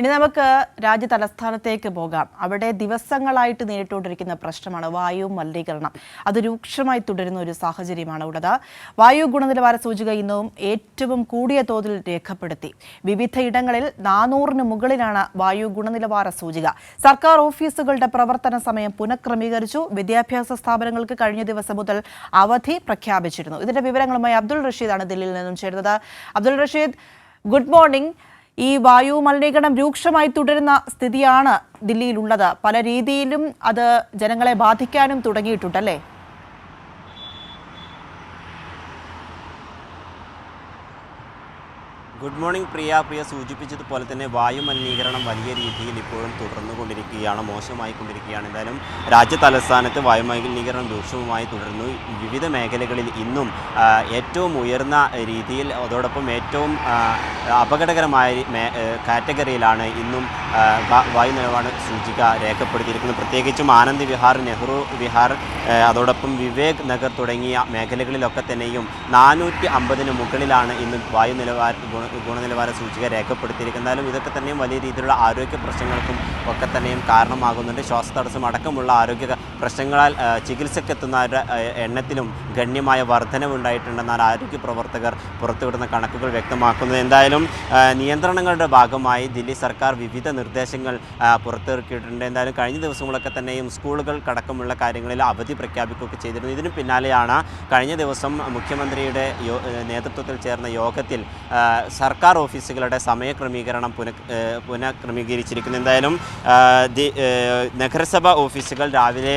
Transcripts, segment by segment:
ഇനി നമുക്ക് രാജ്യ തലസ്ഥാനത്തേക്ക് പോകാം. അവിടെ ദിവസങ്ങളായിട്ട് നേരിട്ടുകൊണ്ടിരിക്കുന്ന പ്രശ്നമാണ് വായു മലിനീകരണം. അത് രൂക്ഷമായി തുടരുന്ന ഒരു സാഹചര്യമാണ് ഉള്ളത്. വായു ഗുണനിലവാര സൂചിക ഇന്നും ഏറ്റവും കൂടിയ തോതിൽ രേഖപ്പെടുത്തി. വിവിധ ഇടങ്ങളിൽ നാനൂറിന് മുകളിലാണ് വായു ഗുണനിലവാര സൂചിക. സർക്കാർ ഓഫീസുകളുടെ പ്രവർത്തന സമയം പുനഃക്രമീകരിച്ചു. വിദ്യാഭ്യാസ സ്ഥാപനങ്ങൾക്ക് കഴിഞ്ഞ ദിവസം മുതൽ അവധി പ്രഖ്യാപിച്ചിരുന്നു. ഇതിന്റെ വിവരങ്ങളുമായി അബ്ദുൾ ആണ് ദില്ലിയിൽ നിന്നും ചേരുന്നത്. Abdul Rashid good morning. ഈ വായു മലിനീകരണം രൂക്ഷമായി തുടരുന്ന സ്ഥിതിയാണ് ദില്ലിയിലുള്ളത്. പല രീതിയിലും അത് ജനങ്ങളെ ബാധിക്കാനും തുടങ്ങിയിട്ടുണ്ടല്ലേ ഗുഡ് മോർണിംഗ് പ്രിയ. പ്രിയ സൂചിപ്പിച്ചതുപോലെ തന്നെ വായു മലിനീകരണം വലിയ രീതിയിൽ ഇപ്പോഴും തുടർന്നുകൊണ്ടിരിക്കുകയാണ് മോശമായി കൊണ്ടിരിക്കുകയാണ്. എന്തായാലും രാജ്യ തലസ്ഥാനത്ത് വായു മലിനീകരണം രൂക്ഷമായി തുടരുന്നു. വിവിധ മേഖലകളിൽ ഇന്നും ഏറ്റവും ഉയർന്ന രീതിയിൽ അതോടൊപ്പം ഏറ്റവും അപകടകരമായ കാറ്റഗറിയിലാണ് ഇന്നും വായു നിലവാര സൂചിക രേഖപ്പെടുത്തിയിരിക്കുന്നത്. പ്രത്യേകിച്ചും ആനന്ദ് വിഹാർ നെഹ്റു വിഹാർ അതോടൊപ്പം വിവേക് നഗർ തുടങ്ങിയ മേഖലകളിലൊക്കെ തന്നെയും നാനൂറ്റി അമ്പതിന് മുകളിലാണ് ഇന്നും വായു നിലവാര ഗുണനിലവാര സൂചിക രേഖപ്പെടുത്തിയിരിക്കുന്നത് ഇതൊക്കെ തന്നെയും വലിയ രീതിയിലുള്ള ആരോഗ്യ പ്രശ്നങ്ങൾക്കും ഒക്കെ തന്നെയും കാരണമാകുന്നുണ്ട്. ശ്വാസതടസ്സം അടക്കമുള്ള ആരോഗ്യ പ്രശ്നങ്ങളാൽ ചികിത്സക്കെത്തുന്നവരുടെ എണ്ണത്തിലും ഗണ്യമായ വർധനവുണ്ടായിട്ടുണ്ടെന്നാണ് ആരോഗ്യ പ്രവർത്തകർ പുറത്തുവിടുന്ന കണക്കുകൾ വ്യക്തമാക്കുന്നത്. എന്തായാലും നിയന്ത്രണങ്ങളുടെ ഭാഗമായി ദില്ലി സർക്കാർ വിവിധ നിർദ്ദേശങ്ങൾ പുറത്തിറക്കിയിട്ടുണ്ട്. എന്തായാലും കഴിഞ്ഞ ദിവസങ്ങളൊക്കെ തന്നെയും സ്കൂളുകൾ അടക്കമുള്ള കാര്യങ്ങളിൽ അവധി പ്രഖ്യാപിക്കുകയൊക്കെ ചെയ്തിരുന്നു. ഇതിന് പിന്നാലെയാണ് കഴിഞ്ഞ ദിവസം മുഖ്യമന്ത്രിയുടെ നേതൃത്വത്തിൽ ചേർന്ന യോഗത്തിൽ സർക്കാർ ഓഫീസുകളുടെ സമയക്രമീകരണം പുന പുനഃക്രമീകരിച്ചിരിക്കുന്നു. എന്തായാലും നഗരസഭാ ഓഫീസുകൾ രാവിലെ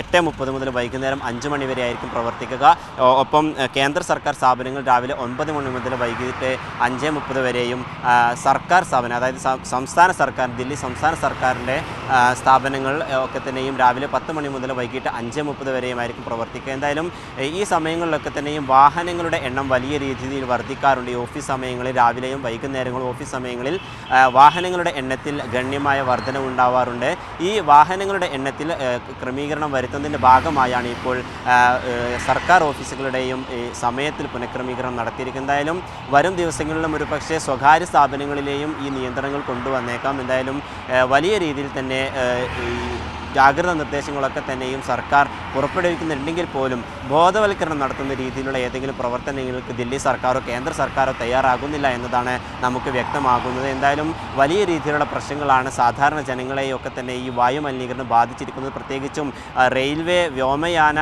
എട്ട് മുപ്പത് മുതൽ വൈകുന്നേരം അഞ്ച് മണി വരെ ആയിരിക്കും പ്രവർത്തിക്കുക. ഒപ്പം കേന്ദ്ര സർക്കാർ സ്ഥാപനങ്ങൾ രാവിലെ ഒൻപത് മണി മുതൽ വൈകിട്ട് അഞ്ച് മുപ്പത് വരെയും സർക്കാർ സ്ഥാപനം അതായത് സംസ്ഥാന സർക്കാർ ദില്ലി സംസ്ഥാന സർക്കാരിന്റെ സ്ഥാപനങ്ങൾ ഒക്കെ തന്നെയും രാവിലെ പത്ത് മണി മുതൽ വൈകിട്ട് അഞ്ച് മുപ്പത് വരെയുമായിരിക്കും പ്രവർത്തിക്കുക. എന്തായാലും ഈ സമയങ്ങളിലൊക്കെ തന്നെയും വാഹനങ്ങളുടെ എണ്ണം വലിയ രീതിയിൽ വർദ്ധിക്കാറുണ്ട്. ഈ ഓഫീസ് സമയങ്ങളിൽ രാവിലെയും വൈകുന്നേരങ്ങളും ഓഫീസ് സമയങ്ങളിൽ വാഹനങ്ങളുടെ എണ്ണത്തിൽ ഗണ്യമായ വർധന ഉണ്ടാവാറുണ്ട് ഈ വാഹനങ്ങളുടെ എണ്ണത്തിൽ ഏ, ക്രമീകരണം വരുത്തുന്നതിന്റെ ഭാഗമായാണ് ഇപ്പോൾ സർക്കാർ ഓഫീസുകളുടെയും സമയത്തിൽ പുനഃക്രമീകരണം നടത്തിയിരിക്കുന്നത് എന്തായാലും വരും ദിവസങ്ങളിലും ഒരു പക്ഷേ സ്വകാര്യ സ്ഥാപനങ്ങളിലെയും ഈ നിയന്ത്രണങ്ങൾ കൊണ്ടുവന്നേക്കാം. എന്തായാലും വലിയ രീതിയിൽ തന്നെ ഈ ജാഗ്രതാ നിർദ്ദേശങ്ങളൊക്കെ തന്നെയും സർക്കാർ പുറപ്പെടുവിക്കുന്നുണ്ടെങ്കിൽ പോലും ബോധവൽക്കരണം നടത്തുന്ന രീതിയിലുള്ള ഏതെങ്കിലും പ്രവർത്തനങ്ങൾക്ക് ദില്ലി സർക്കാരോ കേന്ദ്ര സർക്കാരോ തയ്യാറാകുന്നില്ല എന്നതാണ് നമുക്ക് വ്യക്തമാകുന്നത്. എന്തായാലും വലിയ രീതിയിലുള്ള പ്രശ്നങ്ങളാണ് സാധാരണ ജനങ്ങളെയൊക്കെ തന്നെ ഈ വായു മലിനീകരണം ബാധിച്ചിരിക്കുന്നത്. പ്രത്യേകിച്ചും റെയിൽവേ വ്യോമയാന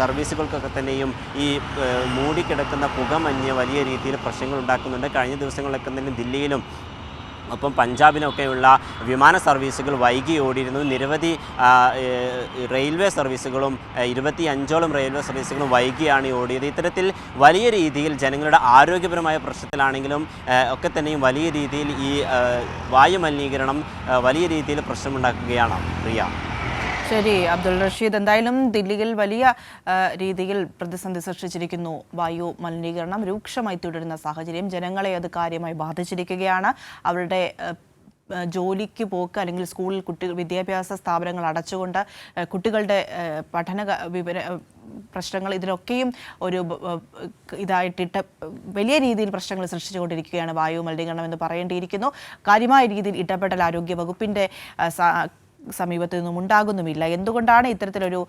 സർവീസുകൾക്കൊക്കെ തന്നെയും ഈ മൂടിക്കിടക്കുന്ന പുകമഞ്ഞ് വലിയ രീതിയിൽ പ്രശ്നങ്ങൾ ഉണ്ടാക്കുന്നുണ്ട്. കഴിഞ്ഞ ദിവസങ്ങളിലൊക്കെ തന്നെ ദില്ലിയിലും ഒപ്പം പഞ്ചാബിനൊക്കെയുള്ള വിമാന സർവീസുകൾ വൈകി ഓടിയിരുന്നു. നിരവധി റെയിൽവേ സർവീസുകളും ഏ, ഇരുപത്തി അഞ്ചോളം റെയിൽവേ സർവീസുകളും വൈകിയാണ് ഓടിയത്. ഇത്തരത്തിൽ വലിയ രീതിയിൽ ജനങ്ങളുടെ ആരോഗ്യപരമായ പ്രശ്നത്തിലാണെങ്കിലും ഒക്കെ തന്നെയും വലിയ രീതിയിൽ ഈ വായു മലിനീകരണം വലിയ രീതിയിൽ പ്രശ്നമുണ്ടാക്കുകയാണ്. പ്രിയ. ശരി അബ്ദുൾ റഷീദ്. എന്തായാലും ദില്ലിയിൽ വലിയ രീതിയിൽ പ്രതിസന്ധി സൃഷ്ടിച്ചിരിക്കുന്നു. വായു മലിനീകരണം രൂക്ഷമായി തുടരുന്ന സാഹചര്യം ജനങ്ങളെ അത് കാര്യമായി ബാധിച്ചിരിക്കുകയാണ്. അവരുടെ ജോലിക്ക് പോക്ക് അല്ലെങ്കിൽ സ്കൂളിൽ കുട്ടി വിദ്യാഭ്യാസ സ്ഥാപനങ്ങൾ അടച്ചുകൊണ്ട് കുട്ടികളുടെ പഠന വിവര പ്രശ്നങ്ങൾ ഇതിനൊക്കെയും ഒരു ഇതായിട്ടിട്ട് വലിയ രീതിയിൽ പ്രശ്നങ്ങൾ സൃഷ്ടിച്ചുകൊണ്ടിരിക്കുകയാണ് വായു മലിനീകരണം എന്ന് പറയേണ്ടിയിരിക്കുന്നു. കാര്യമായ രീതിയിൽ ഇടപെടൽ ആരോഗ്യ വകുപ്പിന്റെ സമീപത്തു നിന്നും ഉണ്ടാകുന്നുമില്ല. എന്തുകൊണ്ടാണ് ഇത്തരത്തിലൊരു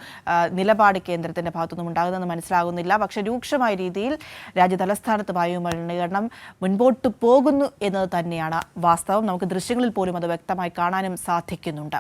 നിലപാട് കേന്ദ്രത്തിന്റെ ഭാഗത്തുനിന്നും ഉണ്ടാകുന്നതെന്ന് മനസ്സിലാകുന്നില്ല. പക്ഷേ രൂക്ഷമായ രീതിയിൽ രാജ്യ തലസ്ഥാനത്ത് വായുമലിനീകരണം മുൻപോട്ട് പോകുന്നു എന്നത് തന്നെയാണ് വാസ്തവം. നമുക്ക് ദൃശ്യങ്ങളിൽ പോലും അത് വ്യക്തമായി കാണാനും സാധിക്കുന്നുണ്ട്.